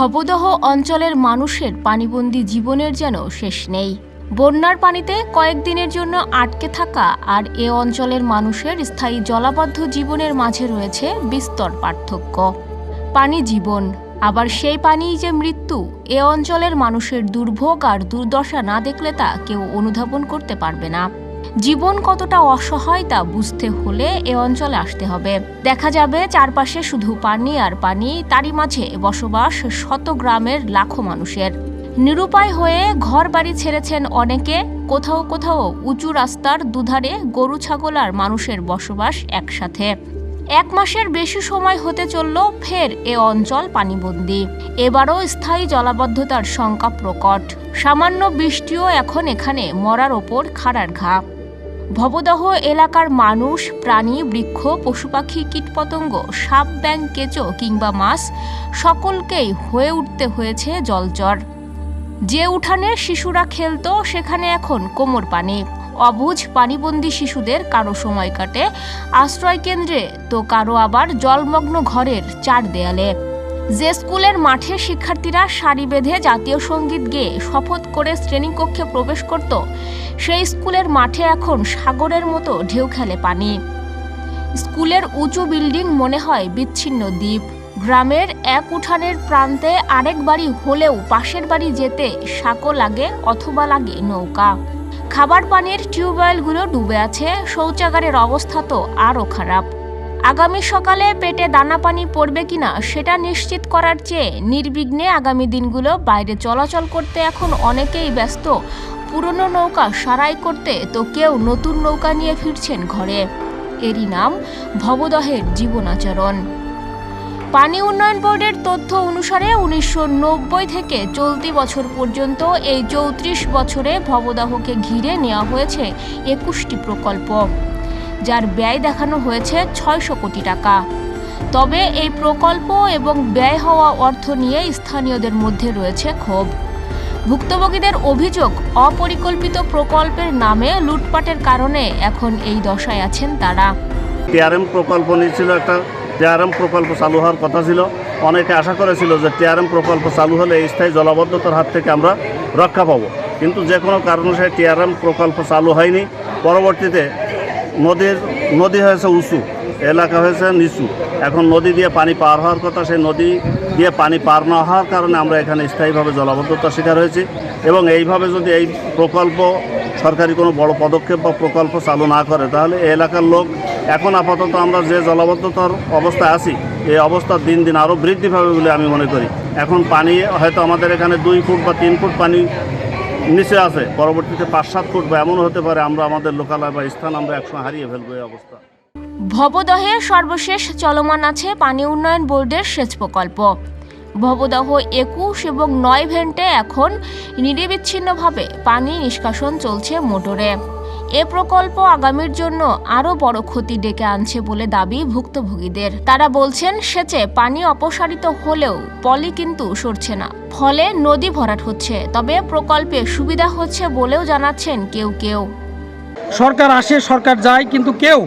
ভবদহ অঞ্চলের মানুষের পানিবন্দী জীবনের যেন শেষ নেই। বন্যার পানিতে কয়েকদিনের জন্য আটকে থাকা আর এ অঞ্চলের মানুষের স্থায়ী জলাবদ্ধ জীবনের মাঝে রয়েছে বিস্তর পার্থক্য। পানি জীবন, আবার সেই পানিই যে মৃত্যু, এ অঞ্চলের মানুষের দুর্ভোগ আর দুর্দশা না দেখলে তা কেউ অনুধাবন করতে পারবে না। জীবন কতটা অসহায় তা বুঝতে হলে এ অঞ্চলে আসতে হবে। দেখা যাবে চারপাশে শুধু পানি আর পানি, তারই মাঝে বসবাস শত গ্রামের লাখো মানুষের। নিরুপায় হয়ে ঘর বাড়ি ছেড়েছেন অনেকে, কোথাও কোথাও উঁচু রাস্তার দুধারে গরু, ছাগল আর মানুষের বসবাস একসাথে। এক মাসের বেশি সময় হতে চলল ফের এ অঞ্চল পানিবন্দী। এবারও স্থায়ী জলাবদ্ধতার শঙ্কা প্রকট। সামান্য বৃষ্টিও এখন এখানে মরার ওপর খাড়ার ঘা। ভবদহ এলাকার মানুষ, প্রাণী, বৃক্ষ পশুপাখি কীটপতঙ্গ, সাপ ব্যাং কেঁচো কিংবা মাছ সকলকেই হয়ে উঠতে হয়েছে জলচর। যে উঠানে শিশুরা খেলতো, সেখানে এখন কোমর পানি। অবুঝ পানিবন্দী শিশুদের কারও সময় কাটে। আশ্রয় কেন্দ্রে তো কারও আবার জলমগ্ন ঘরের চার দেয়ালে। যে স্কুলের মাঠে শিক্ষার্থীরা সারি বেঁধে জাতীয় সংগীত গেয়ে শপথ করে শ্রেণীকক্ষে প্রবেশ করত, সেই স্কুলের মাঠে এখন সাগরের মতো ঢেউ খেলে পানি। স্কুলের উঁচু বিল্ডিং মনে হয় বিচ্ছিন্ন দ্বীপ। গ্রামের এক উঠানের প্রান্তে আরেক বাড়ি হলেও পাশের বাড়ি যেতে সাঁকো লাগে অথবা লাগে নৌকা। খাবার পানির টিউবওয়েলগুলো ডুবে আছে, শৌচাগারের অবস্থা তো আরও খারাপ। আগামী সকালে পেটে দানা পানি পড়বে কিনা সেটা নিশ্চিত করার চেয়ে নির্বিঘ্নে আগামী দিনগুলো বাইরে চলাচল করতে এখন অনেকেই ব্যস্ত। পুরনো নৌকা সারাই করতে তো কেউ নতুন নৌকা নিয়ে ফিরছেন ঘরে। এরই নাম, ভবদহের জীবনাচরণ পানি উন্নয়ন বোর্ডের তথ্য অনুসারে উনিশশো নব্বই থেকে চলতি বছর পর্যন্ত এই চৌত্রিশ বছরে ভবদাহকে ঘিরে নেওয়া হয়েছে একুশটি প্রকল্প। যার ব্যয় দেখানো হয়েছে ছয়শো কোটি টাকা। তবে এই প্রকল্প এবং ব্যয় হওয়া অর্থ নিয়ে স্থানীয়দের মধ্যে রয়েছে ক্ষোভ। ভুক্তভোগীদের অভিযোগ, অপরিকল্পিত প্রকল্পের নামে লুটপাটের কারণে এখন এই দশায় আছেন তারা। টিআরএম প্রকল্প নিয়েছিল একটা, টিআরএম প্রকল্প চালু হওয়ার কথা ছিল। অনেকে আশা করেছিল যে টিআরএম প্রকল্প চালু হলে এই স্থায়ী জলাবদ্ধতার হাত থেকে আমরা রক্ষা পাবো। কিন্তু যে কোনো কারণে সেই টিআরএম প্রকল্প চালু হয়নি। পরবর্তীতে নদীর, নদী হয়েছে উঁচু, এলাকা হয়েছে নিচু। এখন নদী দিয়ে পানি পার হওয়ার কথা, সেই নদী দিয়ে পানি পার না হওয়ার কারণে আমরা এখানে স্থায়ীভাবে জলাবদ্ধতার শিকার হয়েছি। এবং এইভাবে যদি এই প্রকল্প, সরকারি কোনো বড় পদক্ষেপ বা প্রকল্প চালু না করে, তাহলে এলাকার লোক এখন আপাতত আমরা যে জলাবদ্ধতার অবস্থায় আছি, এই অবস্থা দিন দিন আরও বৃদ্ধি পাবে বলে আমি মনে করি। এখন পানি, হয়তো আমাদের এখানে দুই ফুট বা তিন ফুট পানি নিচে আছে। পরবর্তীতে পাঁচ সাত ফুট বা এমন হতে পারে, আমরা আমাদের লোকালয় বা স্থান আমরা একসময় হারিয়ে ফেলব এই অবস্থা। ভবদহে সর্বশেষ চলমান আছে পানি উন্নয়ন বোর্ডের সেচ প্রকল্প। ভবদহ একুশ এবং নয় ভেন্টে এখন নিরবিচ্ছিন্নভাবে পানি নিষ্কাশন চলছে মোটরে। এ প্রকল্প আগামীর জন্য আরও বড় ক্ষতি ডেকে আনছে বলে দাবি ভুক্তভোগীদের। তারা বলছেন, সেচে পানি অপসারিত হলেও পলি কিন্তু সরছে না। ফলে নদী ভরাট হচ্ছে, তবে প্রকল্পে সুবিধা হচ্ছে বলেও জানাচ্ছেন কেউ কেউ। সরকার আসে, সরকার যায়, কিন্তু কেউ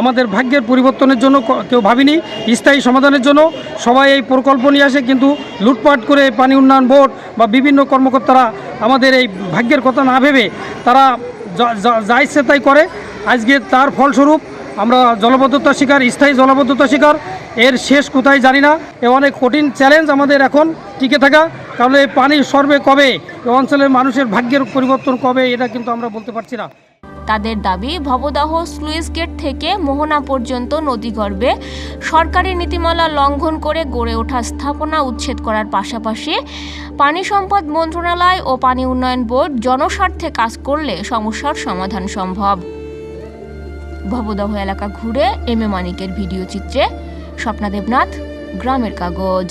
আমাদের ভাগ্যের পরিবর্তনের জন্য কেউ ভাবিনি। স্থায়ী সমাধানের জন্য সবাই এই প্রকল্প নিয়ে আসে, কিন্তু লুটপাট করে পানি উন্নয়ন বোর্ড বা বিভিন্ন কর্মকর্তারা আমাদের এই ভাগ্যের কথা না ভেবে তারা যা ইচ্ছে তাই করে। আজকে তার ফলস্বরূপ আমরা জলবদ্ধতা শিকার, স্থায়ী জলবদ্ধতা শিকার। এর শেষ কোথায় জানি না। এ অনেক কঠিন চ্যালেঞ্জ আমাদের এখন টিকে থাকা। কারণ এই পানি সর্বে কবে? এ অঞ্চলের মানুষের ভাগ্যের পরিবর্তন কবে? এটা কিন্তু আমরা বলতে পারছি না। তাদের দাবি, ভবদাহ স্লুইস গেট থেকে মোহনা পর্যন্ত নদীগর্ভে সরকারি নীতিমালা লঙ্ঘন করে গড়ে ওঠা স্থাপনা উচ্ছেদ করার পাশাপাশি পানি সম্পদ মন্ত্রণালয় ও পানি উন্নয়ন বোর্ড জনস্বার্থে কাজ করলে সমস্যার সমাধান সম্ভব। ভবদহ এলাকা ঘুরে এম এ মানিকের ভিডিও চিত্রে স্বপ্না দেবনাথ, গ্রামের কাগজ।